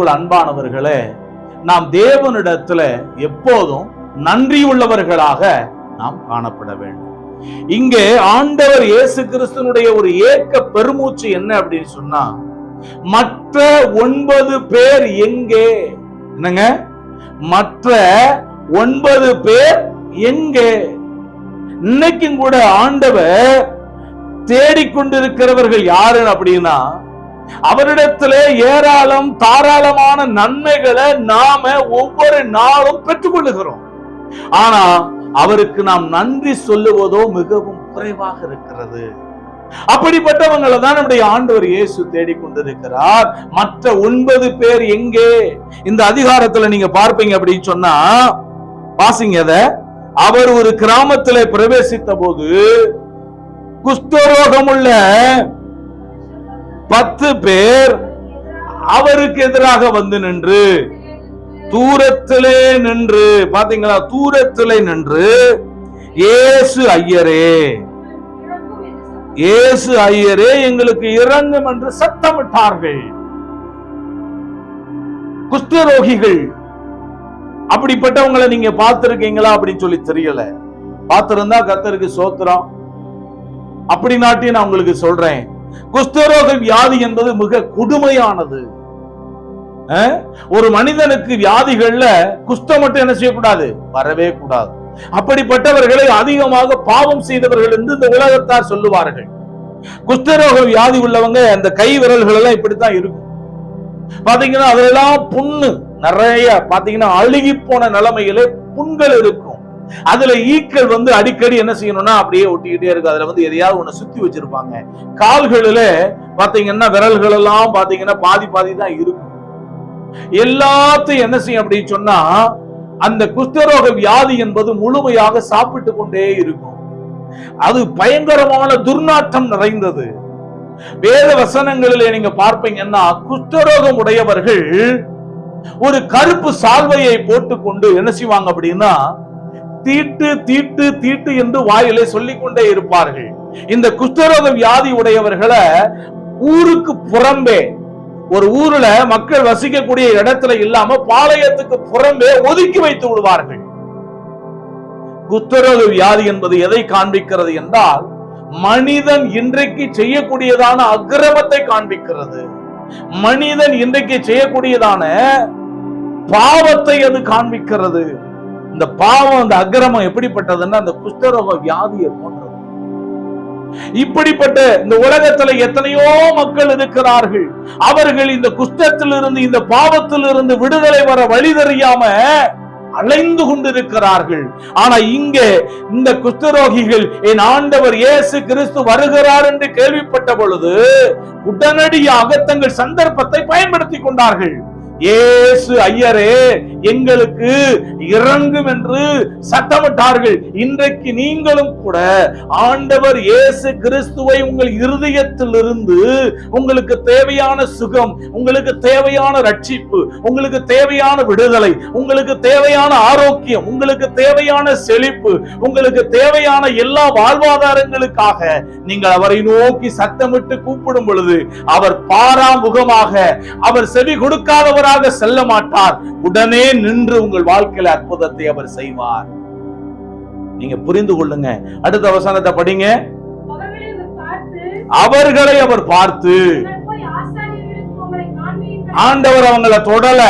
அன்பானவர்களே நாம் தேவனிடத்துல எப்போதும் நன்றி உள்ளவர்களாக நாம் காணப்பட வேண்டும். இங்கே ஆண்டவர் இயேசு கிறிஸ்தனுடைய ஒரு ஏக்க பெருமூச்சு என்ன அப்படின்னு சொன்னா மற்ற ஒன்பது பேர் எங்கே? என்னங்க? மற்ற ஒன்பது பேர் எங்கே? இன்னைக்கும் கூட ஆண்டவர் தேடிக்கொண்டிருக்கிறவர்கள் யாரு அப்படின்னா அவரிடத்திலே ஏராளம் தாராளமான நன்மைகளை நாம ஒவ்வொரு நாளும் பெற்றுக்கொள்ளுகிறோம். ஆனா அவருக்கு நாம் நன்றி சொல்லுவதோ மிகவும் குறைவாக இருக்கிறது. அப்படிப்பட்டவங்களை தான் நம்முடைய ஆண்டவர் இயேசு தேடிக்கொண்டிருக்கிறார். மற்ற ஒன்பது பேர் எங்கே? இந்த அதிகாரத்துல நீங்க பார்ப்பீங்க அப்படின்னு சொன்னா வாசிங்க அத. அவர் ஒரு கிராமத்திலே பிரவேசித்த போது குஷ்டரோகமுள்ள பத்து பேர் அவருக்கு எதிராக வந்து நின்று தூரத்திலே நின்று பாத்தீங்களா? தூரத்திலே நின்று ஏசு ஐயரே ஏசு ஐயரே எங்களுக்கு இறங்கும் என்று சத்தமிட்டார்கள். குஷ்டரோகிகள் அப்படிப்பட்டவங்களை நீங்க பார்த்திருக்கீங்களா அப்படின்னு சொல்லி தெரியல. பார்த்திருந்தா கத்தருக்கு சோத்திரம். அப்படி நாட்டி நான் உங்களுக்கு சொல்றேன். குஷ்டரோக வியாதி என்பது மிக கொடுமையானது. ஒரு மனிதனுக்கு வியாதிகள்ல குஷ்டம் மட்டும் என்ன செய்யக்கூடாது? வரவே கூடாது. அப்படிப்பட்டவர்களை அதிகமாக பாவம் செய்தவர்கள் என்று இந்த உலகத்தார் சொல்லுவார்கள். குஷ்டரோக வியாதி உள்ளவங்க அந்த கை விரல்கள் எல்லாம் இப்படித்தான் இருக்கும். பாத்தீங்கன்னா அதெல்லாம் புண்ணு நிறைய பாத்தீங்கன்னா அழுகி போன நிலைமையிலே புண்கள் இருக்கும். அதுல ஈக்கள் வந்து அடிக்கடி என்ன செய்யணும்னா அப்படியே ஒட்டிக்கிட்டே இருக்கு. அதுல வந்து எதையாவது ஒண்ணு சுத்தி வச்சிருப்பாங்க. கால்களில பாத்தீங்கன்னா விரல்கள் எல்லாம் பாத்தீங்கன்னா பாதி பாதி தான் இருக்கும். எல்லாத்தையும் என்ன செய்யும் அப்படின்னு சொன்னா அந்த குஷ்டரோக வியாதி என்பது முழுமையாக சாப்பிட்டு கொண்டே இருக்கும். அது பயங்கரமான துர்நாற்றம் நிறைந்தது. வேத வசனங்களிலே நீங்க பார்ப்பீங்கன்னா குஷ்டரோகம் உடையவர்கள் ஒரு கருப்பு சால்வையை போட்டுக்கொண்டு என்ன செய்வாங்க அப்படின்னா தீட்டு தீட்டு தீட்டு என்று வாயிலே சொல்லிக்கொண்டே இருப்பார்கள். இந்த குஷ்டரோக வியாதி உடையவர்களை ஊருக்கு புறம்பே ஒரு ஊர்ல மக்கள் வசிக்கக்கூடிய இடத்துல இல்லாம பாளையத்துக்கு புறம்பே ஒதுக்கி வைத்து விடுவார்கள். குஷ்டரோக வியாதி என்பது எதை காண்பிக்கிறது என்றால் மனிதன் இன்றைக்கு செய்யக்கூடியதான அக்கிரமத்தை காண்பிக்கிறது. மனிதன் இன்றைக்கு செய்யக்கூடியதான பாவத்தை அது காண்பிக்கிறது. இந்த பாவம் அந்த அக்கிரமம் எப்படிப்பட்டதுன்னா அந்த குஷ்டரோக வியாதியை போன்றது. இப்படிப்பட்ட இந்த உலகத்துல எத்தனையோ மக்கள் இருக்கிறார்கள். அவர்கள் இந்த குஷ்டத்திலிருந்து இந்த பாவத்திலிருந்து விடுதலை வர வழி தெரியாம அலைந்து கொண்டிருக்கிறார்கள். ஆனா இங்கே இந்த குஷ்டரோகிகள் என் ஆண்டவர் இயேசு கிறிஸ்து வருகிறார் என்று கேள்விப்பட்ட பொழுது உடனடியாக தங்கள் சந்தர்ப்பத்தை பயன்படுத்தி கொண்டார்கள். இயேசு ஐயரே எங்களுக்கு இறங்கும் என்று சத்தமிட்டார்கள். இன்றைக்கு நீங்களும் கூட ஆண்டவர் இயேசு கிறிஸ்துவை உங்கள் இருதயத்திலிருந்து உங்களுக்கு தேவையான சுகம் உங்களுக்கு தேவையான ரட்சிப்பு உங்களுக்கு தேவையான விடுதலை உங்களுக்கு தேவையான ஆரோக்கியம் உங்களுக்கு தேவையான செழிப்பு உங்களுக்கு தேவையான எல்லா வாழ்வாதாரங்களுக்காக நீங்கள் அவரை நோக்கி சத்தமிட்டு கூப்பிடும் பொழுது அவர் பாராமுகமாக அவர் செவி கொடுக்காதவராக செல்ல மாட்டார். உடனே நின்று உங்கள் வாழ்க்கையில அற்புதத்தை அவர் செய்வார்? நீங்க புரிந்து கொள்ளுங்க. அடுத்த வசனத்தை படிங்க. அவர்களை அவர் பார்த்து, ஆண்டவர் அவங்கள தொடல.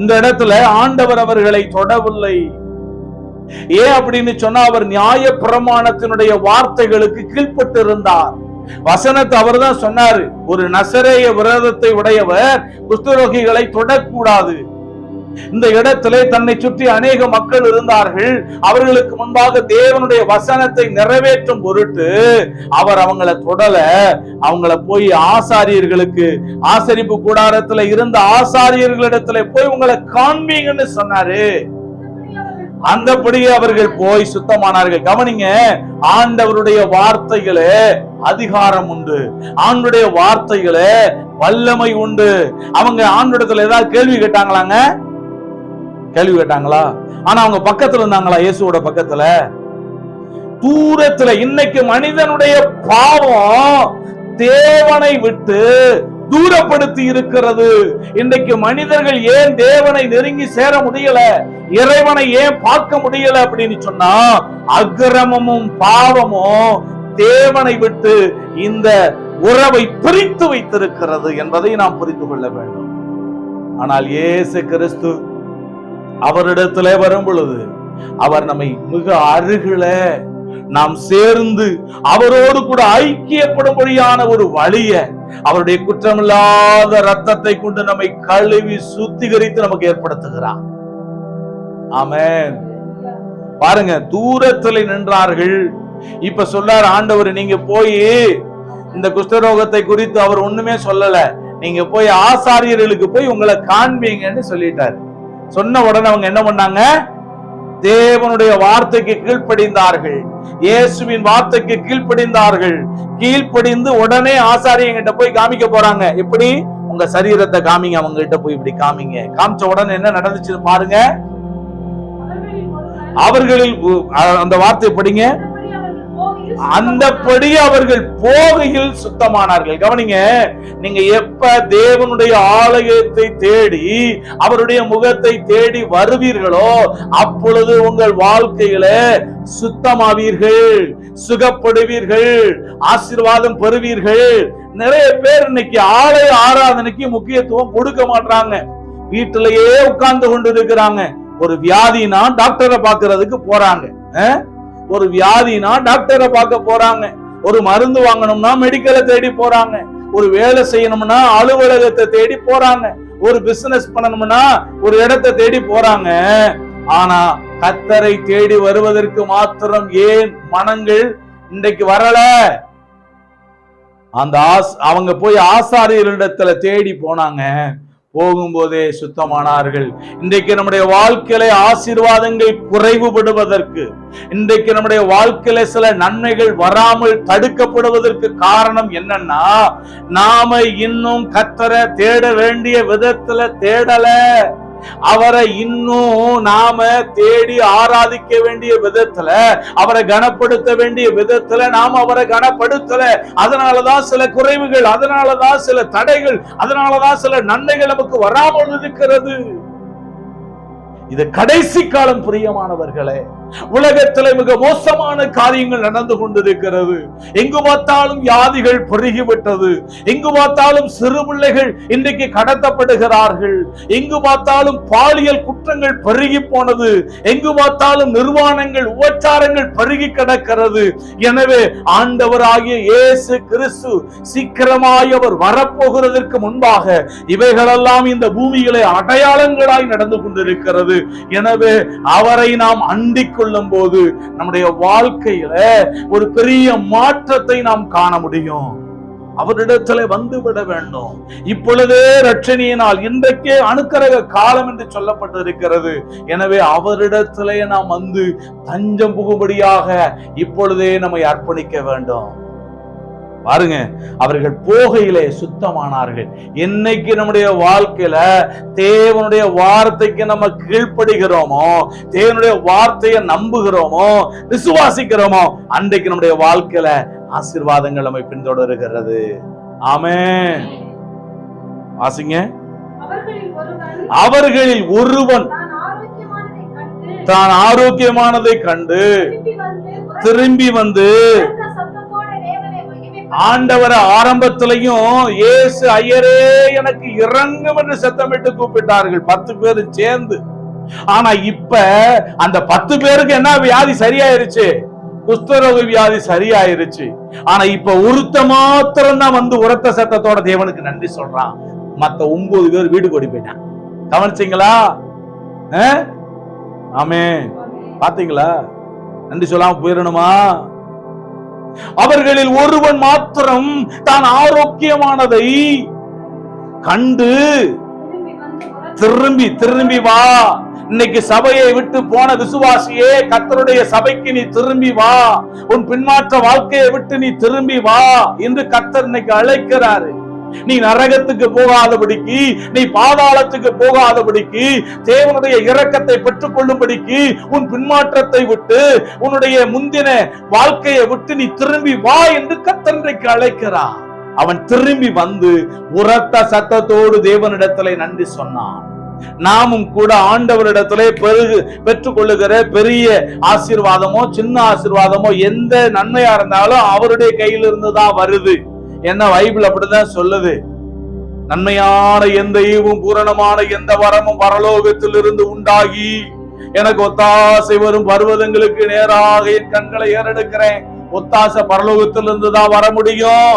இந்த இடத்துல ஆண்டவர் அவர்களை தொடவில்லை. ஏன் அப்படின்னு சொன்னா அவர் நியாய பிரமாணத்தினுடைய வார்த்தைகளுக்கு கீழ்ப்பட்டு இருந்தார் வசனத்தை அவர் தான் சொன்னாரு. ஒரு நசரேய விரதத்தை உடையவர் குஷ்டரோகிகளை தொடக்கூடாது. இந்த இடத்திலே தன்னை சுற்றி அநேக மக்கள் இருந்தார்கள். அவர்களுக்கு முன்பாக தேவனுடைய வசனத்தை நிறைவேற்றும் பொருட்டு அவர் அவங்கள தொடல. அவங்கள போய் ஆசாரியர்களுக்கு ஆசரிப்பு கூடாரத்துல இருந்த ஆசாரியர்களிடத்துல போய் உங்களை காண்பீங்கன்னு சொன்னாரு. அந்தபடியே அவர்கள் போய் சுத்தமானார்கள். கவனிங்க ஆண்டவருடைய வார்த்தைகளே அதிகாரம் உண்டு. ஆண்டுடைய வார்த்தைகளே வல்லமை உண்டு. அவங்க ஆண்டிடத்துல ஏதாவது கேள்வி கேட்டாங்களாங்க? கேள்வி கேட்டாங்களா? ஆனா அவங்க பக்கத்துல இருந்தாங்களா? இயேசுவோட பக்கத்துல? தூரத்துல இன்னைக்கு மனிதனுடைய பாவம் தேவனை விட்டு தூரப்படுத்தி இருக்கிறது. இன்றைக்கு மனிதர்கள் ஏன் தேவனை நெருங்கி சேர முடியல? இறைவனை ஏன் பார்க்க முடியல அப்படின்னு சொன்னா அக்கிரமமும் பாவமும் தேவனை விட்டு இந்த உறவை பிரித்து வைத்திருக்கிறது என்பதை நாம் புரிந்து கொள்ள வேண்டும். ஆனால் இயேசு கிறிஸ்து அவரிடத்துல வரும் பொழுது அவர் நம்மை மிக அருகில நாம் சேர்ந்து அவரோடு கூட ஐக்கியப்படும்படியான ஒரு வழிய அவருடைய குற்றமில்லாத ரத்தத்தை கொண்டு நம்மை கழுவி சுத்திகரித்து நமக்கு ஏற்படுத்துகிறார். ஆமேன். பாருங்க தூரத்தில் நின்றார்கள். இப்ப சொல்லார் ஆண்டவர் நீங்க போய் இந்த குஷ்டரோகத்தை குறித்து அவர் ஒண்ணுமே சொல்லல. நீங்க போய் ஆசாரியர்களுக்கு போய் உங்களை காண்பீங்கன்னு சொல்லிட்டாரு. சொன்ன உடனே அவங்க என்ன பண்ணாங்க? தேவனுடைய வார்த்தைக்கு கீழ்ப்படிந்தார்கள். இயேசுவின் வார்த்தைக்கு கீழ்ப்படிந்தார்கள். கீழ்ப்படிந்து உடனே ஆசாரியங்கிட்ட போய் காமிக்க போறாங்க. எப்படி? உங்க சரீரத்தை காமிங்க அவங்க கிட்ட போய் இப்படி காமிங்க. காமிச்ச உடனே என்ன நடந்துச்சுன்னு பாருங்க. அவர்களில் அந்த வார்த்தை படிங்க. அந்தபடி அவர்கள் போகையில் சுத்தமானார்கள். கவனிங்க நீங்க எப்ப தேவனுடைய ஆலயத்தை தேடி அவருடைய முகத்தை தேடி வருவீர்களோ அப்பொழுது உங்கள் வாழ்க்கையில சுத்தமாவீர்கள் சுகப்படுவீர்கள் ஆசீர்வாதம் பெறுவீர்கள். நிறைய பேர் இன்னைக்கு ஆலய ஆராதனைக்கு முக்கியத்துவம் கொடுக்க மாட்டாங்க வீட்டிலேயே உட்கார்ந்து கொண்டு இருக்கிறாங்க ஒரு வியாதினா டாக்டரை பாக்குறதுக்கு போறாங்க. ஒரு வியாதினா டாக்டரை பார்க்க போறாங்க. ஒரு மருந்து வாங்கணும்னா மெடிக்கலை தேடி போறாங்க. ஒரு வேலை செய்யணும்னா அலுவலகத்தை தேடி போறாங்க. ஒரு பிசினஸ் பண்ணணும்னா ஒரு இடத்தை தேடி போறாங்க. ஆனா கத்தரை தேடி வருவதற்கு மாத்திரம் ஏன் மனங்கள் இன்றைக்கு வரல? அந்த ஆஸ் அவங்க போய் ஆசாரியரிடத்துல தேடி போனாங்க. போகும்போதே சுத்தமானார்கள். இன்றைக்கு நம்முடைய வாழ்க்கையில ஆசீர்வாதங்கள் குறைவுபடுவதற்கு இன்றைக்கு நம்முடைய வாழ்க்கையில சில நன்மைகள் வராமல் தடுக்கப்படுவதற்கு காரணம் என்னன்னா நாம இன்னும் கத்தரை தேட வேண்டிய விதத்துல தேடல. அவரை இன்னும் நாம தேடி ஆராதிக்க வேண்டிய விதத்துல அவரை கனப்படுத்த வேண்டிய விதத்துல நாம் அவரை கனப்படுத்தல. அதனாலதான் சில குறைவுகள் அதனாலதான் சில தடைகள் அதனாலதான் சில நன்மைகள் நமக்கு வராமல் இருக்கிறது. இது கடைசி காலம் பிரியமானவர்களே உலகத்தில் மிக மோசமான காரியங்கள் நடந்து கொண்டிருக்கிறது. எங்கு பார்த்தாலும் வியாதிகள் பெருகிவிட்டது. எங்கு பார்த்தாலும் சிறு பிள்ளைகள் இன்றைக்கு கடத்தப்படுகிறார்கள். எங்கு பார்த்தாலும் பாலியல் குற்றங்கள் பெருகி போனது. எங்கு பார்த்தாலும் நிர்வாணங்கள் உபச்சாரங்கள் பெருகி கிடக்கிறது. எனவே ஆண்டவராகிய இயேசு கிறிஸ்து சீக்கிரமாய் அவர் வரப்போகிறதற்கு முன்பாக இவைகளெல்லாம் இந்த பூமியிலே அடையாளங்களாய் நடந்து கொண்டிருக்கிறது. எனவே அவரை நாம் அண்டி கொள்ளும் போது நம்முடைய வாழ்க்கையில ஒரு பெரிய மாற்றத்தை நாம் காண முடியும். அவரிடத்துல வந்து விட வேண்டும். இப்பொழுதே ரட்சணியினால் இன்றைக்கே அணுக்கரக காலம் என்று சொல்லப்பட்டிருக்கிறது. எனவே அவரிடத்திலே நாம் வந்து தஞ்சம் புகும்படியாக இப்பொழுதே நம்மை அர்ப்பணிக்க வேண்டும். பாருங்க அவர்கள் போகையிலே சுத்தமானார்கள். என்னைக்கு நம்முடைய வாழ்க்கையில தேவனுடைய வார்த்தைக்கு நம்ம கீழ்ப்படுகிறோமோ தேவனுடைய வார்த்தையை நம்புகிறோமோ விசுவாசிக்கிறோமோ அன்றைக்கு நம்முடைய வாழ்க்கையில ஆசீர்வாதங்கள் நம்மை பின்தொடருகிறது. ஆமே வாசிங்க. அவர்களில் ஒருவன் தான் ஆரோக்கியமானதை கண்டு திரும்பி வந்து ஆண்டவரை ஆரம்பத்திலையும் இயேசு ஐயரே எனக்கு இறங்கும் என்று சத்தமிட்டு கூப்பிட்டார்கள். பத்து பேர் சேர்ந்து. ஆனா இப்ப அந்த பத்து பேருக்கு என்ன வியாதி சரியாயிருச்சு? குஷ்டரோக வியாதி சரியாயிருச்சு. ஆனா இப்ப ஒருத்த மாத்திரம் தான் வந்து உரத்த சத்தத்தோட தேவனுக்கு நன்றி சொல்றான். மத்த ஒன்பது பேர் வீடு கொடி போயிட்டான். கவனிச்சீங்களா? ஆமே பாத்தீங்களா? நன்றி சொல்லாம போயிடணுமா? அவர்களில் ஒருவன் மாத்திரம் தான் ஆரோக்கியமானதை கண்டு திரும்பி திரும்பி வா. இன்னைக்கு சபையை விட்டு போன விசுவாசியே கத்தருடைய சபைக்கு நீ திரும்பி வா. உன் பின்மாற்ற வாழ்க்கையை விட்டு நீ திரும்பி வா என்று கத்தர் இன்னைக்கு அழைக்கிறாரு. நீ நரகத்துக்கு போகாதபடிக்கு நீ பாதாளத்துக்கு போகாதபடிக்கு தேவனுடைய இரக்கத்தை பெற்றுக் கொள்ளும்படிக்கு உன் பின்மாற்றத்தை விட்டு உன்னுடைய முந்தின வாழ்க்கையை விட்டு நீ திரும்பி வா என்று கத்தன்றைக்கு அழைக்கிறார். அவன் திரும்பி வந்து உரத்த சத்தத்தோடு தேவனிடத்திலே நன்றி சொன்னான். நாமும் கூட ஆண்டவரிடத்திலே பெருகு பெற்றுக்கொள்ளுகிற பெரிய ஆசீர்வாதமோ சின்ன ஆசீர்வாதமோ எந்த நன்மையா இருந்தாலும் அவருடைய கையிலிருந்து தான் வருது. என்ன பைபிள் அப்படிதான் சொல்லுது? நன்மையான எந்த ஈவும் பூரணமான எந்த வரமும் பரலோகத்தில் இருந்து உண்டாகி எனக்கு ஒத்தாசை வரும் பருவதங்களுக்கு நேராக என் கண்களை ஏறெடுக்கிறேன். ஒத்தாசை பரலோகத்திலிருந்து தான் வர முடியும்.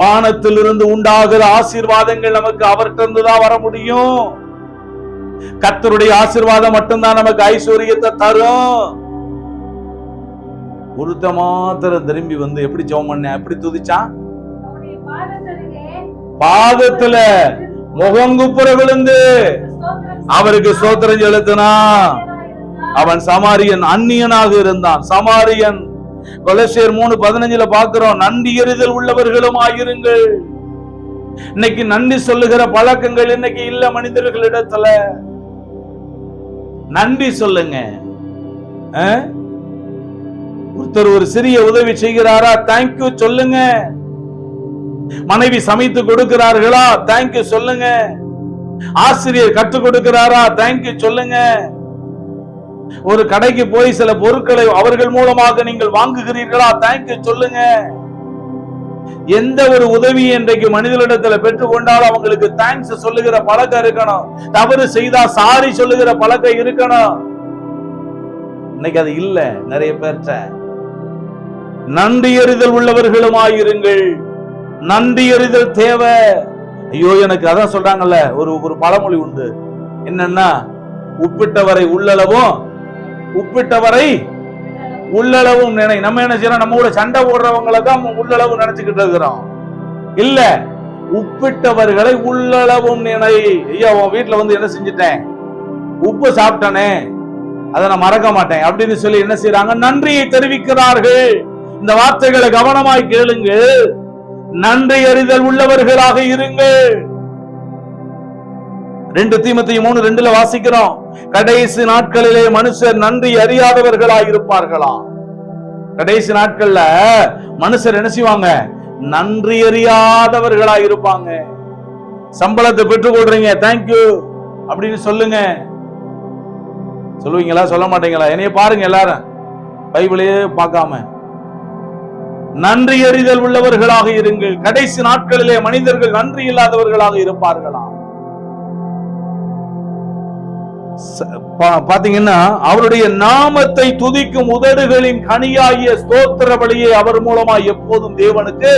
வானத்திலிருந்து உண்டாகிற ஆசீர்வாதங்கள் நமக்கு அவர்கிட்ட தான் வர முடியும். கர்த்தருடைய ஆசீர்வாதம் மட்டும்தான் நமக்கு ஐஸ்வர்யத்தை தரும். ஒருத்த மாத்திரம் திரும்பி வந்து எப்படி ஜெபம் பண்ண எப்படி துதிச்சான்? பாதத்துல முகங்குப்புற விழுந்து அவருக்கு சோத்திரம் செலுத்தினா. அவன் சமாரியன் அந்நியனாக இருந்தான். சமாரியன். கொலசியர் மூணு பதினஞ்சுல பாக்குறோம் நன்றி எறிதல் உள்ளவர்களும் ஆயிருங்கள். இன்னைக்கு நன்றி சொல்லுகிற பழக்கங்கள் இன்னைக்கு இல்ல மனிதர்களிடத்துல. நன்றி சொல்லுங்க? ஒருத்தர் ஒரு சிறிய உதவி செய்கிறாரா? தேங்க்யூ சொல்லுங்க. மனைவி சமைத்து கொடுக்கிறார்களா? தேங்க்யூ சொல்லுங்க. ஆசிரியர் கற்றுக் கொடுக்கிறாரா? தேங்க்யூ சொல்லுங்க. ஒரு கடைக்கு போய் சில பொருட்களை அவர்கள் மூலமாக நீங்கள் வாங்குகிறீர்களா? தேங்க்யூ சொல்லுங்க. எந்த ஒரு உதவி இன்றைக்கு மனிதனிடத்துல பெற்றுக்கொண்டாலும் அவங்களுக்கு தேங்க்ஸ் சொல்லுகிற பழக்கம் இருக்கணும். தவறு செய்தா சாரி சொல்லுகிற பழக்கம் இருக்கணும். இன்னைக்கு அது இல்ல நிறைய பேர்ட்ட. நன்றி எறிதல் உள்ளவர்களுமாயிருங்கள். நன்றி எறிதல் தேவை. ஐயோ எனக்கு அதான் சொல்றாங்கல்ல ஒரு ஒரு பழமொழி உண்டு. என்னன்னா உப்பிட்டவரை உள்ளளவும் உப்பிட்டவரை உள்ளளவும் நினை நம்ம என்ன செய்யறோம்? நம்ம கூட சண்டை போடுறவங்களை தான் உள்ளளவு நினைச்சுக்கிட்டு இருக்கிறோம். இல்ல உப்பிட்டவர்களை உள்ளளவும் நினை. ஐயா உன் வீட்டுல வந்து என்ன செஞ்சுட்டேன்? உப்பு சாப்பிட்டானே அதை நான் மறக்க மாட்டேன். அப்படின்னு சொல்லி என்ன செய்யறாங்க நன்றியை தெரிவிக்கிறார்கள். இந்த வார்த்தைகளை கவனமாய் கேளுங்க நன்றி அறிதல் உள்ளவர்களாக இருங்கள். ரெண்டு தீமத்தி மூணு ரெண்டுல வாசிக்கிறோம். கடைசி நாட்களிலே மனுஷர் நன்றி அறியாதவர்களாய் இருப்பார்களாம் கடைசி நாட்கள்ல மனுஷர் என்ன செய்வாங்க? நன்றி அறியாதவர்களாய் இருப்பாங்க. சம்பளத்தை பெற்றுக் கொள்றீங்க தேங்க்யூ அப்படின்னு சொல்லுங்க. சொல்லுவீங்களா? சொல்ல மாட்டீங்களா? என்னைய பாருங்க எல்லாரும். பைபிளையே பார்க்காம. நன்றி அறிதல் உள்ளவர்களாக இருங்கள். கடைசி நாட்களிலே மனிதர்கள் நன்றி இல்லாதவர்களாக இருப்பார்களாம் பாத்தீங்கன்னா அவருடைய நாமத்தை துதிக்கும் உதடுகளின் கனியாகிய ஸ்தோத்திர வழியை அவர் மூலமா எப்போதும் தேவனுக்கு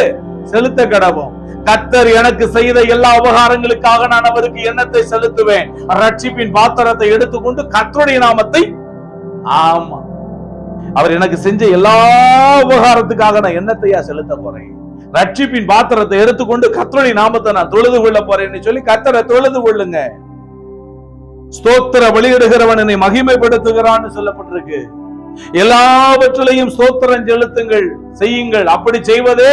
செலுத்த கடவும். கத்தர் எனக்கு செய்த எல்லா உபகாரங்களுக்காக நான் அவருக்கு எண்ணத்தை செலுத்துவேன். ரட்சிப்பின் பாத்திரத்தை எடுத்துக்கொண்டு கத்தருடைய நாமத்தை ஆமா. அவர் எனக்கு செஞ்ச எல்லா உபகாரத்துக்காக நான் என்னத்தையா செலுத்த போறேன்? ரட்சிப்பின் பாத்திரத்தை எடுத்துக்கொண்டு கர்த்தருடைய நாமத்தை நான் தொழுது கொள்ள போறேன்னு சொல்லி கத்தரை தொழுது கொள்ளுங்க. ஸ்தோத்திர வெளியிடுகிறவன் என்னை மகிமைப்படுத்துகிறான்னு சொல்லப்பட்டிருக்கு. எல்லாவற்றிலையும் ஸ்தோத்திரம் செலுத்துங்கள் செய்யுங்கள். அப்படி செய்வதே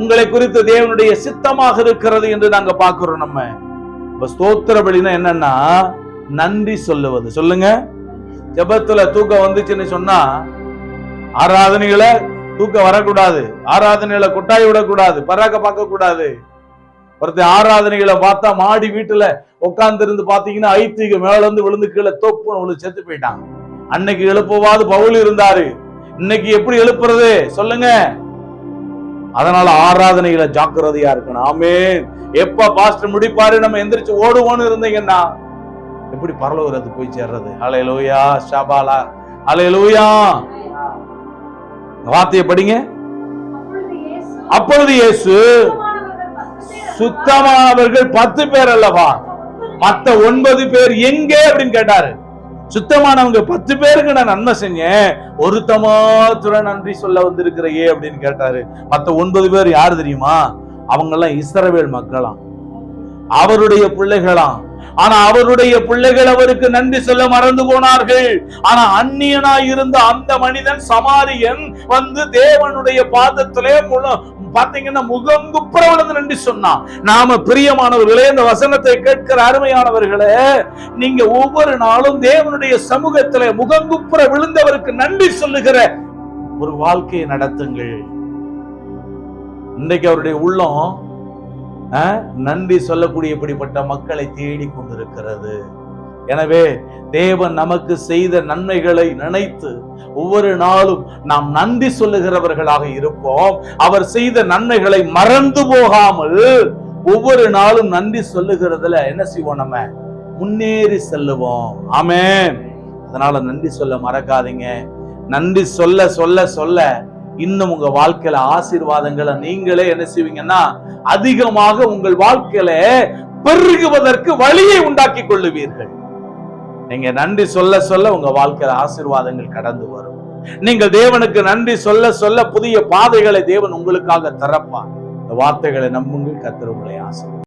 உங்களை குறித்து தேவனுடைய சித்தமாக இருக்கிறது என்று நாங்க பாக்குறோம் நம்ம. இப்ப ஸ்தோத்திர பலினா என்னன்னா நன்றி சொல்லுவது. சொல்லுங்க. ஜெபத்துல தூக்கம் வந்துச்சுன்னு சொன்னா ஆராதனைகளை தூக்கம் வரக்கூடாது. ஆராதனைகளை கொட்டாய் விடக்கூடாது. பராக்க பார்க்க கூடாது ஒருத்தன் ஆராதனைகளை பார்த்தா மாடி வீட்டுல உட்கார்ந்து இருந்து பாத்தீங்கன்னா ஐத்திக மேல இருந்து விழுந்து கீழே தோப்புன்னு விழுந்து செத்து போயிட்டான். அன்னைக்கு எழுப்பவாது பவுல் இருந்தாரு. இன்னைக்கு எப்படி எழுப்புறது? சொல்லுங்க. அதனால ஆராதனைகளை ஜாக்கிரதையா இருக்கணும். ஆமே எப்ப பாஸ்டர் முடிப்பாரு? நம்ம எந்திரிச்சு ஓடுவோன்னு இருந்தீங்கன்னா எப்படி பரலோகிறது போய் சேர்றது? அலையலூயா ஷபாலா. அலையலூயா வார்த்தையை படிங்க. அப்பொழுது இயேசு சுத்தமானவர்கள் பத்து பேர் அல்லவா? மத்த ஒன்பது பேர் எங்கே அப்படின்னு கேட்டாரு. சுத்தமானவங்க பத்து பேருக்கு நான் நன்மை செஞ்சேன். ஒருத்த மாத்திரம் நன்றி சொல்ல வந்திருக்கிறையே அப்படின்னு கேட்டாரு. மத்த ஒன்பது பேர் யாரு தெரியுமா? அவங்க எல்லாம் இஸ்ரவேல் மக்களாம். அவருடைய பிள்ளைகளாம். ஆனா அவருடைய பிள்ளைகள் அவருக்கு நன்றி சொல்ல மறந்து போனார்கள். ஆனா அந்நியனாய் இருந்த அந்த மனிதன் சமாரியன் வந்து தேவனுடைய பாதத்திலே பாத்தீங்கன்னா பாத்தீங்கன்னா முகங்குப்புற விழுந்து நன்றி சொன்னான். நாம பிரியமானவர்களே இந்த வசனத்தை கேட்கிற அருமையானவர்களே நீங்க ஒவ்வொரு நாளும் தேவனுடைய சமூகத்திலே முகங்குப்புற விழுந்தவருக்கு நன்றி சொல்லுகிற ஒரு வாழ்க்கையை நடத்துங்கள். இன்றைக்கு அவருடைய உள்ளம் நன்றி சொல்லக்கூடிய இப்படிப்பட்ட மக்களை தேடி கொண்டிருக்கிறது. எனவே தேவன் நமக்கு செய்த நன்மைகளை நினைத்து ஒவ்வொரு நாளும் நாம் நன்றி சொல்லுகிறவர்களாக இருப்போம். அவர் செய்த நன்மைகளை மறந்து போகாமல் ஒவ்வொரு நாளும் நன்றி சொல்லுகிறதுல என்ன செய்வோம் நம்ம? முன்னேறி செல்லுவோம். ஆமே அதனால நன்றி சொல்ல மறக்காதீங்க. நன்றி சொல்ல சொல்ல சொல்ல இன்னும் உங்க வாழ்க்கையில ஆசீர்வாதங்களை நீங்களே என்ன செய்வீங்கன்னா அதிகமாக உங்கள் வாழ்க்கையில பெருகுவதற்கு வழியை உண்டாக்கி கொள்ளுவீர்கள். நீங்க நன்றி சொல்ல சொல்ல உங்க வாழ்க்கையில ஆசீர்வாதங்கள் கடந்து வரும். நீங்கள் தேவனுக்கு நன்றி சொல்ல சொல்ல புதிய பாதைகளை தேவன் உங்களுக்காக திறப்பார். இந்த வார்த்தைகளை நம்புங்கள் கத்திர உங்களை ஆசை